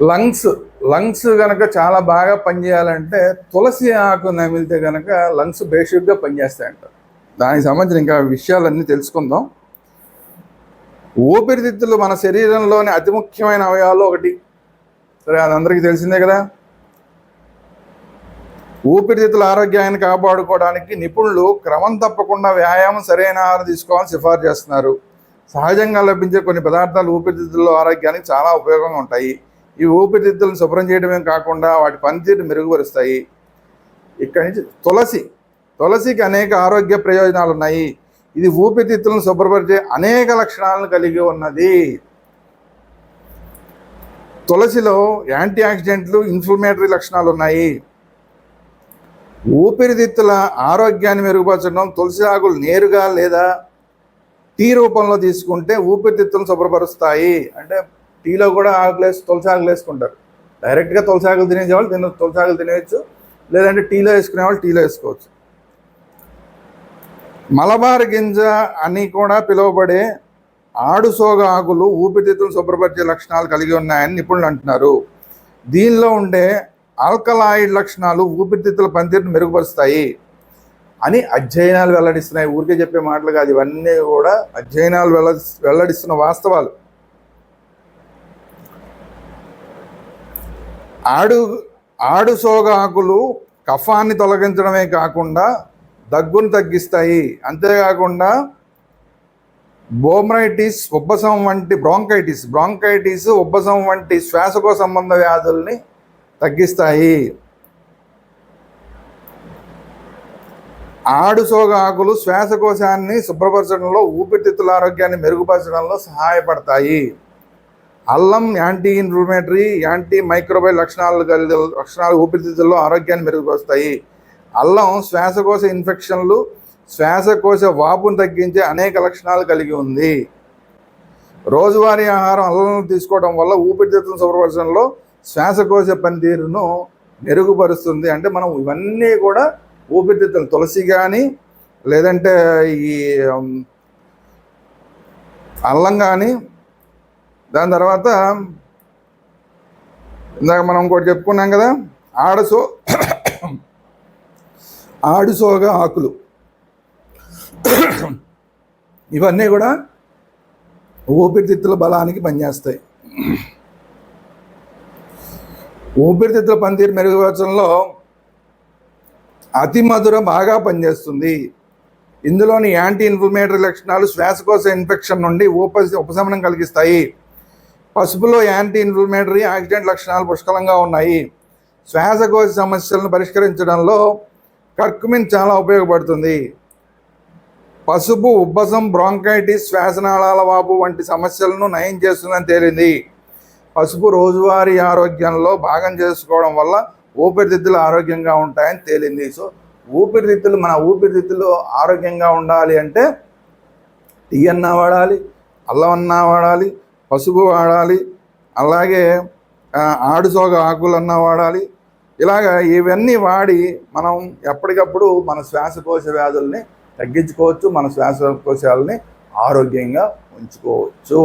Lungs lungs కనుక చాలా బాగా పనిచేయాలంటే తులసి ఆకు నమిలితే కనుక లంగ్స్ బేసిక్గా పనిచేస్తాయంట. దానికి సంబంధించిన ఇంకా విషయాలన్నీ తెలుసుకుందాం. ఊపిరితిత్తులు మన శరీరంలోని అతి ముఖ్యమైన అవయాలు ఒకటి. సరే అది అందరికీ తెలిసిందే కదా? ఊపిరితిత్తుల ఆరోగ్యాన్ని కాపాడుకోవడానికి నిపుణులు క్రమం తప్పకుండా వ్యాయామం సరైన ఆహారం తీసుకోవాలని సిఫార్సు చేస్తున్నారు. సహజంగా లభించే కొన్ని పదార్థాలు ఊపిరితిత్తుల ఆరోగ్యానికి చాలా ఉపయోగంగా ఉంటాయి. ఈ ఊపిరితిత్తులను శుభ్రం చేయడమే కాకుండా వాటి పనితీరు మెరుగుపరుస్తాయి. ఇక్కడి నుంచి తులసి తులసికి అనేక ఆరోగ్య ప్రయోజనాలు ఉన్నాయి ఇది ఊపిరితిత్తులను శుభ్రపరిచే అనేక లక్షణాలను కలిగి ఉన్నది. తులసిలో యాంటీ ఆక్సిడెంట్లు ఇన్ఫ్లమేటరీ లక్షణాలు ఉన్నాయి ఊపిరితిత్తుల ఆరోగ్యాన్ని మెరుగుపరచడం తులసి ఆకులు నేరుగా లేదా టీ రూపంలో తీసుకుంటే ఊపిరితిత్తులను శుభ్రపరుస్తాయి. అంటే టీలో కూడా ఆకులు వేసి తులసి ఆకులు వేసుకుంటారు. డైరెక్ట్గా తులసి ఆకులు తినేసే వాళ్ళు తిన తులసి ఆకులు తినేయచ్చు. లేదంటే టీలో వేసుకునే వాళ్ళు టీలో వేసుకోవచ్చు. మలబార్ గింజ అని కూడా పిలువబడే ఆడుసోగ ఆకులు ఊపిరితిత్తులు శుభ్రపరిచే లక్షణాలు కలిగి ఉన్నాయని నిపుణులు అంటున్నారు. దీనిలో ఉండే ఆల్కలాయిడ్ లక్షణాలు ఊపిరితిత్తుల పనితీరును మెరుగుపరుస్తాయి అని అధ్యయనాలు వెల్లడిస్తున్నాయి. ఊరికే చెప్పే మాటలు కాదు ఇవన్నీ కూడా అధ్యయనాలు వెల్ల వెల్లడిస్తున్న వాస్తవాలు. ఆడు ఆడు ఆకులు కఫాన్ని తొలగించడమే కాకుండా దగ్గును తగ్గిస్తాయి. అంతేకాకుండా బోమ్రైటిస్ ఉబ్బసం వంటి బ్రాంకైటిస్ బ్రాంకైటిస్ ఉబ్బసం వంటి శ్వాసకోశ సంబంధ వ్యాధుల్ని తగ్గిస్తాయి. ఆడు ఆకులు శ్వాసకోశాన్ని శుభ్రపరచడంలో ఊపిరితిత్తుల ఆరోగ్యాన్ని మెరుగుపరచడంలో సహాయపడతాయి. అల్లం యాంటీ ఇన్ఫ్లమేటరీ యాంటీ మైక్రోబైల్ లక్షణాలు కలిగి లక్షణాలు ఊపిరితిత్తుల్లో ఆరోగ్యాన్ని మెరుగుపరుస్తాయి. అల్లం శ్వాసకోశ ఇన్ఫెక్షన్లు శ్వాసకోశ వాపును తగ్గించే అనేక లక్షణాలు కలిగి ఉంది. రోజువారీ ఆహారం అల్లం తీసుకోవడం వల్ల ఊపిరితిత్తుల శుభ్రపరచడంలో శ్వాసకోశ పనితీరును మెరుగుపరుస్తుంది. అంటే మనం ఇవన్నీ కూడా ఊపిరితిత్తులు తులసి కానీ లేదంటే ఈ అల్లం కానీ దాని తర్వాత ఇందాక మనం ఇంకోటి చెప్పుకున్నాం కదా ఆడసో ఆడుసోగా ఆకులు. ఇవన్నీ కూడా ఊపిరితిత్తుల బలానికి పనిచేస్తాయి. ఊపిరితిత్తుల పనితీరు మెరుగుపరచడంలో అతి మధుర బాగా పనిచేస్తుంది. ఇందులోని యాంటీ ఇన్ఫ్లమేటరీ లక్షణాలు శ్వాసకోశ ఇన్ఫెక్షన్ నుండి ఉప ఉపశమనం కలిగిస్తాయి. పసుపులో యాంటీ ఇన్ఫ్లమేటరీ యాక్సిడెంట్ లక్షణాలు పుష్కలంగా ఉన్నాయి. శ్వాసకోశ సమస్యలను పరిష్కరించడంలో కర్కుమిన్ చాలా ఉపయోగపడుతుంది. పసుపు ఉబ్బసం బ్రాంకైటిస్ శ్వాసనాళాల వాపు వంటి సమస్యలను నయం చేస్తుందని తేలింది. పసుపు రోజువారీ ఆరోగ్యంలో భాగం చేసుకోవడం వల్ల ఊపిరితిత్తులు ఆరోగ్యంగా ఉంటాయని తేలింది. సో ఊపిరితిత్తులు మన ఊపిరితిత్తులు ఆరోగ్యంగా ఉండాలి అంటే టీ అన్నా వాడాలి అల్లం అన్నా వాడాలి పసుపు వాడాలి అలాగే ఆ, ఆడుసోగ ఆకులన్నా వాడాలి. ఇలాగ ఇవన్నీ వాడి మనం ఎప్పటికప్పుడు మన శ్వాసకోశ వ్యాధుల్ని తగ్గించుకోవచ్చు మన శ్వాసకోశాలని ఆరోగ్యంగా ఉంచుకోవచ్చు.